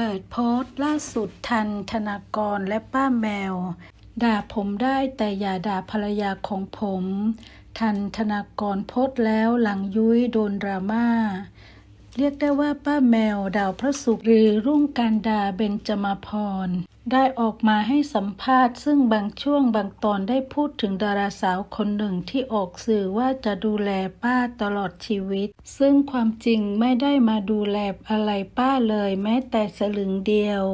เปิดโพสต์ล่าสุดทันธนากรและป้าแมว ด่าผมได้แต่อย่าด่าภรรยาของผม ทันธนากรโพสต์แล้วหลังยุ้ยโดนดราม่า เรียกได้ว่าป้าแมวดาวพระศุกร์หรือรุ่งการดาเบญจมาพร ได้ออกมาให้สัมภาษณ์ ซึ่งบางช่วงบางตอนได้พูดถึงดาราสาวคนหนึ่งที่ออกสื่อว่าจะดูแลป้าตลอดชีวิต ซึ่งความจริงไม่ได้มาดูแลอะไรป้าเลยแม้แต่สลึงเดียว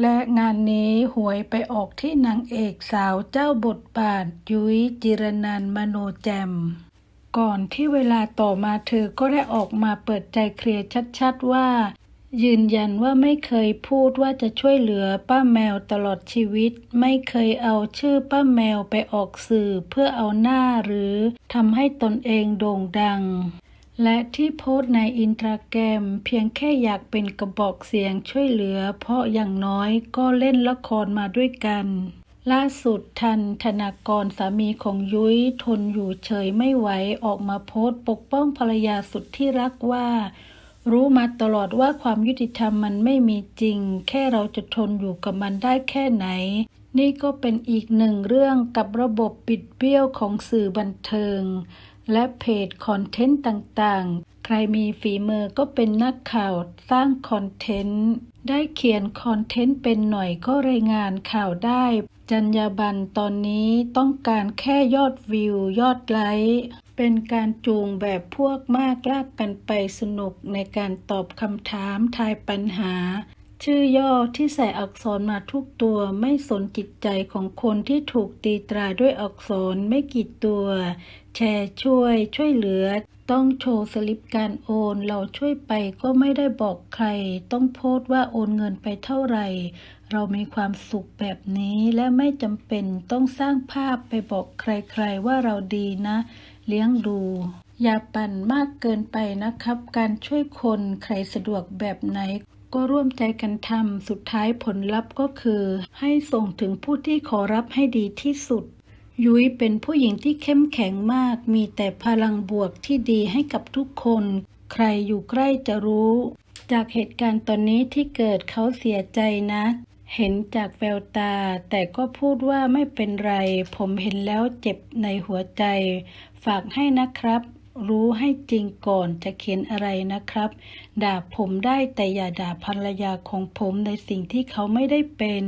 และงานนี้หวยไปออกที่นางเอกสาวเจ้าบทบาท ยุ้ยจิรนันมโนแจมก่อนที่เวลาต่อมาเธอก็ได้ออกมาเปิดใจเคลียร์ชัดๆว่า ยืนยันว่าไม่เคยพูดว่าจะช่วยเหลือป้าแมวตลอดชีวิต ไม่เคยเอาชื่อป้าแมวไปออกสื่อเพื่อเอาหน้าหรือทำให้ตนเองโด่งดัง และที่โพสต์ในอินสตาแกรมเพียงแค่อยากเป็นกระบอกเสียงช่วยเหลือ เพราะอย่างน้อยก็เล่นละครมาด้วยกัน ล่าสุดทันธนากรสามีของยุ้ยทนอยู่เฉยไม่ไหวออกมาโพสต์ปกป้องภรรยาสุดที่รักว่า รู้มาตลอดว่าความยุติธรรมมันไม่มีจริง แค่เราจะทนอยู่กับมันได้แค่ไหน นี่ก็เป็นอีกหนึ่งเรื่องกับระบบปิดเบี้ยวของสื่อบันเทิง และเพจคอนเทนต์ต่าง ใครมีฝีมือก็เป็นนักข่าวสร้างคอนเทนต์ ได้เขียนคอนเทนต์เป็นหน่อยก็รายงานข่าวได้ จรรยาบรรณตอนนี้ต้องการแค่ยอดวิวยอดไลค์เป็นการจูงแบบพวกมากลากกันไปสนุกในการตอบคำถามทายปัญหา ชื่อย่อที่ใส่อักษรมาทุกตัวไม่สนจิตใจของคนที่ถูกตีตราด้วยอักษรไม่กี่ตัว แชร์ช่วย ช่วยเหลือ ต้องโชว์สลิปการโอน เราช่วยไปก็ไม่ได้บอกใคร ต้องโพสต์ว่าโอนเงินไปเท่าไหร่ เรามีความสุขแบบนี้และไม่จำเป็นต้องสร้างภาพไปบอกใครๆว่าเราดีนะ เลี้ยงดูอย่าปั่นมากเกินไปนะครับ การช่วยคนใครสะดวกแบบไหน ก็ร่วมใจกันทำสุดท้ายผลลัพธ์ก็คือ ให้ส่งถึงผู้ที่ขอรับให้ดีที่สุด ยุ้ยเป็นผู้หญิงที่เข้มแข็งมาก มีแต่พลังบวกที่ดีให้กับทุกคน ใครอยู่ใกล้จะรู้ จากเหตุการณ์ตอนนี้ที่เกิดเขาเสียใจนะ เห็นจากแววตา แต่ก็พูดว่าไม่เป็นไร ผมเห็นแล้วเจ็บในหัวใจ ฝากให้นะครับ รู้ให้จริงก่อนจะเขียนอะไรนะครับ ด่าผมได้แต่อย่าด่าภรรยาของผมในสิ่งที่เขาไม่ได้เป็น